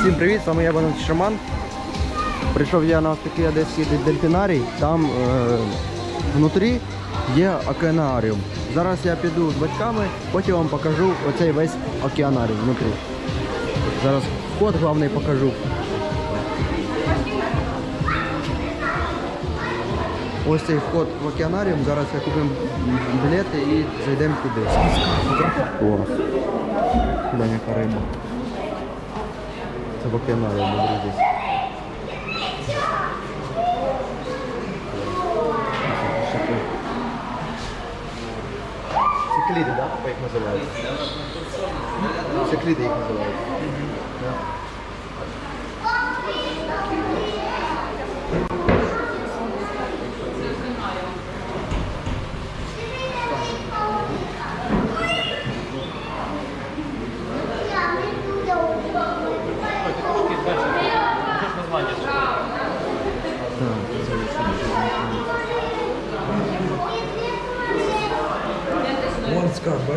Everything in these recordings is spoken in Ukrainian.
Всім привіт, з вами я Валентин Шаман. Прийшов я на такий одеський дельфінарій, там е, внутрі є океанаріум. Зараз я піду з батьками, потім вам покажу оцей весь океанарій внутрі. Зараз вход головний покажу. Ось цей вход в океанаріум. Зараз я купимо білети і зайдемо туди. Клас. Глянь, яка риба. Це в океанаріумі, друзі. Цикліди, так? Да? Як називають? Цикліди їх називають. Да. Вон скат,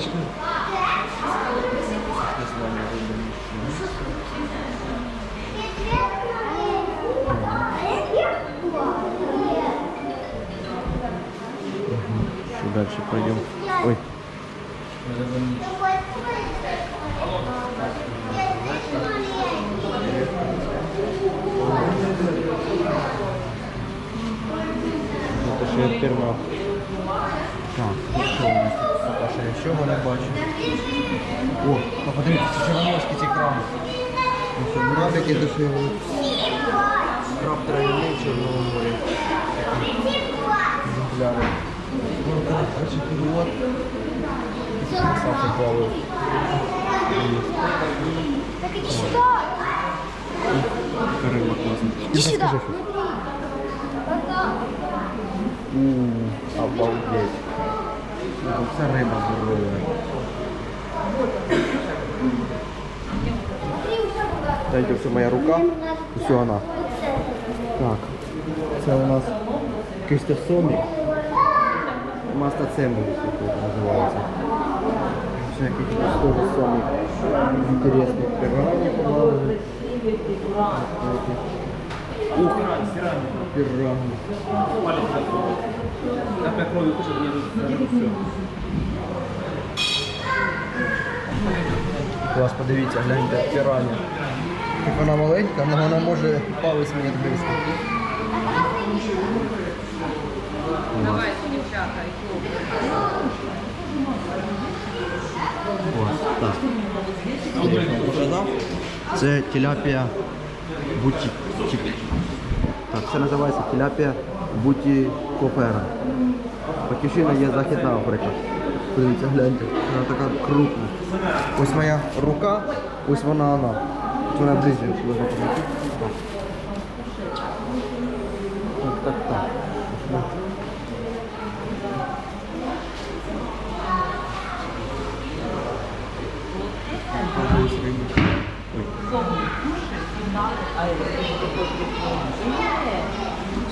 бачите? Что дальше пойдем? Ой. Это ще я перма. Так, ну що у нас Поки що всього не. О, а подивіться, це чорноморські ці краби. Крабики дешеві. Краб травяний в Чорному морі. Екземпляри. Вон краб, бачите. Красавці плавають. Так иди сюда. Яка риба класна. Иди сюда. Розкажи щось. У, Обалдеть. Це риба здорова. Дайте все моя рука. Все вона. Так. Це у нас кистосомік. Мастацембл називається. Всякий тоже сомік. Інтересний. Пираньи плавають. Ух, пираньи. Кушать, мне тут все. Клас, подивіться, гляньте, піраня. Як вона маленька, але вона може палець мені відгризти. Давайте, дівчата, і хлопці. Це тіляпія буті. Так, це називається тіляпія буті кофера. Батьківщина є Західна Африка. Подивіться, гляньте, вона така крупна. Ось моя рука, ось вона вона. Вона помітити. Так, так, так. так. Ось рибка.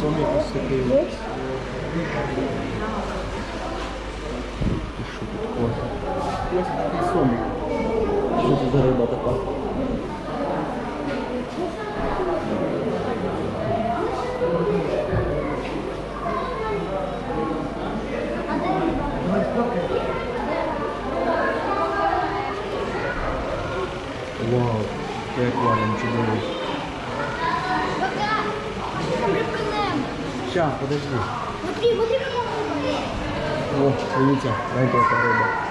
Сомік ось такий. ось. І що тут клас? Ось такий сомік. Що це за риба така? Вау, це акваріум чудовий. Ща, подожди. Смотри, какая рыба. О, дивіться, яка риба.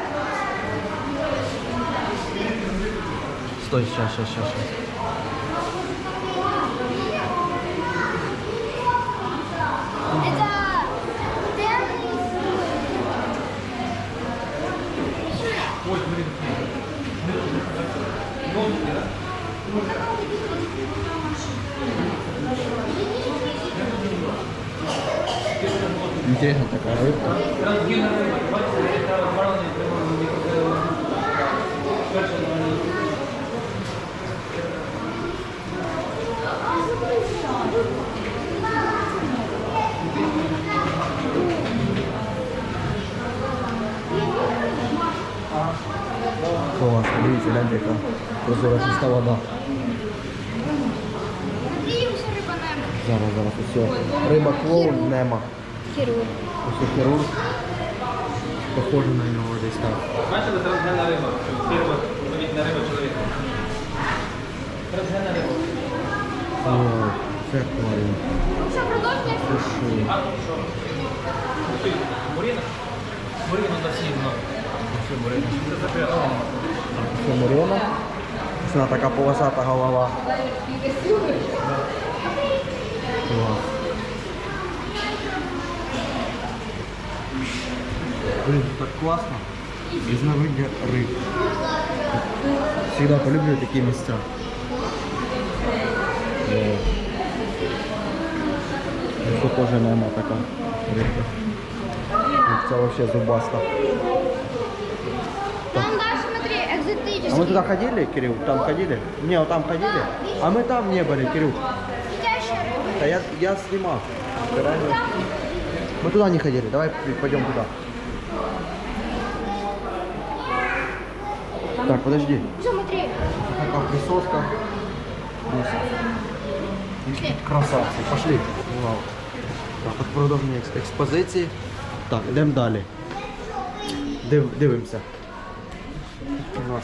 Стой, щас, щас, щас, щас. Это темный Интересная такая рыбка. Клас, дивіться, гляньте, яка прозора чиста вода. Зараз, зараз, усе. Риба клоун, нема. Хірург. Ось хірург. Похоже на нього десь так. Бачили, трансгенна риба. Фірма, повітна риба чоловіка. Трансгенна риба. О, це акваріум. Що, продовжує? Це що? Муріна? Муріна дослідно. Це. Це Мирона. Вона така полосата голова. Блин, так классно. Різновидні риб. Всегда полюблю. Вау. Ось тут теж нема така рибка. Це вообще зубаста. мы туда ходили, Кирилл? Там ходили? Не, вот там ходили? А мы там не были, Кирилл. Сидящая рыба. Да я, я снимал. Ты ранее? Мы туда не ходили, давай пойдем туда. Так, подожди. Смотри. Такая присоска. Здесь. И Красавцы. Пошли. Вау. Так, от продовження екс- експозиції. Так, йдемо далі. Див, дивимося. У нас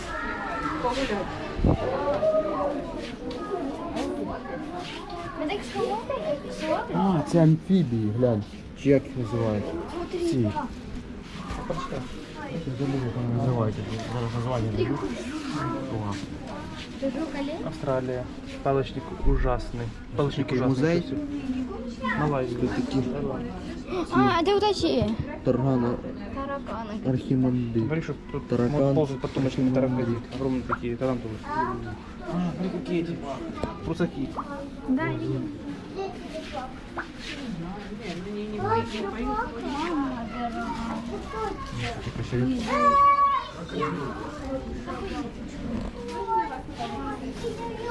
А, це амфібії, глянь. Чи як їх називають? Ці. Я забув, як вони називають. Зараз названня не буду. Клас. Держу колен. Австралія. Паличник ужасний. Паличник Такий ужасний. музей. Малайський. Такі А, это вот эти таргана тараканы. архіманди. Говори, что тут Таракан. могут ползать под тумочными таракани. Огромные такие тарантулы. А, смотри, какие эти прусаки. Да, они. Такі Красиві.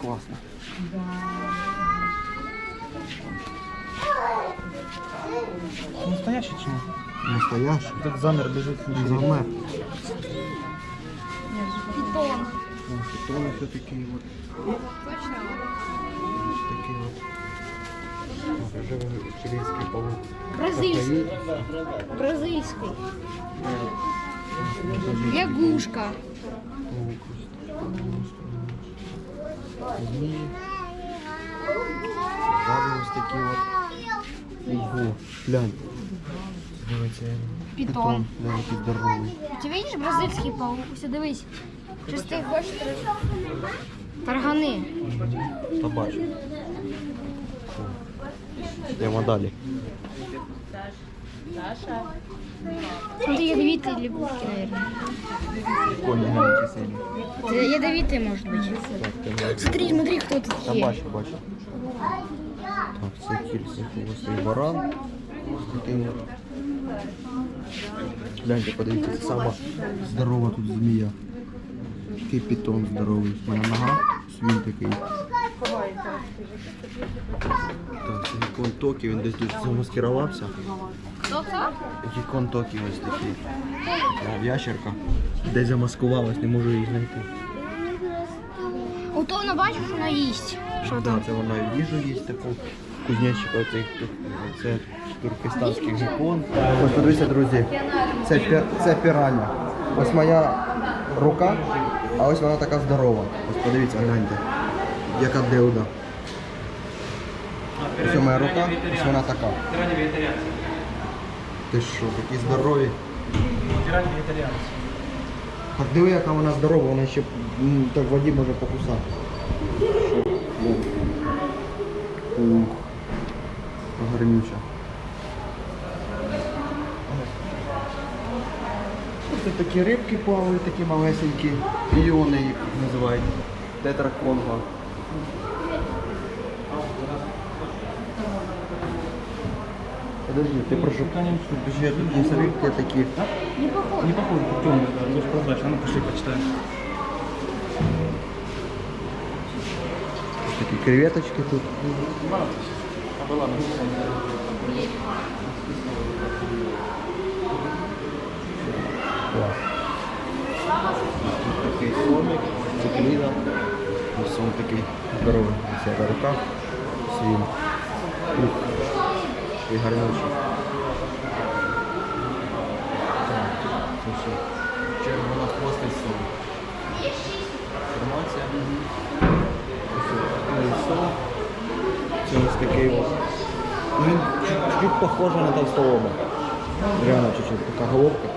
Класно. Настоящий чему? Настоящий. Этот замер бежит. Замер. Питон. Питони все такі от. Ось такі от. Живий чилійський павук. Бразильский. Бразильский. Лягушка. Жаби ось такі от. Ого, глянь. Дивіться. Питон. Да, який здоровий. Ты видишь бразильский паук? Все, дивись. Щось ти хочеш таргани. Та бачу. Йдемо далі. Смотри, ядовитые лягушки, наверное. Коні гляньте сині. Это ядовитые, может быть. Так, там Смотри, смотри, кто тут Та есть. бачу, бачу. Так, це кільця хвостий баран. Ось такий от. Гляньте, подивіться, це сама здорова тут змія. Такий питон здоровий. У мене нога, свін такий. Так, це Гікон Токі, він десь тут замаскирувався. Гікон Токі ось такий. А, ящерка. Десь замаскувалась, не можу її знайти. Ото вона бачиш, що вона їсть. Що Да, там? це вона їжу їсть таку. Кузнечик оцей, це туркестанський гекон. Ось подивіться, друзі, це, пі- це пірання. Ось моя рука, а ось вона така здорова. Ось подивіться, гляньте, яка деуда. Ось моя рука, ось вона така. Ти що, такі здорові. Тиране вегетарианцы. Так диви, яка вона здорова, вона ще м, так в воді може покусати. Гарнюча. Тут такі рибки плавають, такі малесенькі. Іони їх називають. Тетраконго. Подожди, ти прошу. Подожди, тут є рибки такі. Не похоже. Не похоже, темный, да, лучше прозрачный. А ну пошли почитаем. Такі креветочки тут. А была написана. Клас. Тут такий сомик, цикліна. Ось він такий здоровий. Ось яка рука. Ось він. Ух. І що? Червона хвостиця. Інформація. Ось ось. Це ось такий ось. Ну, Він чуть- чуть-чуть похожий на толстолоба. Реально чуть-чуть. Така головка.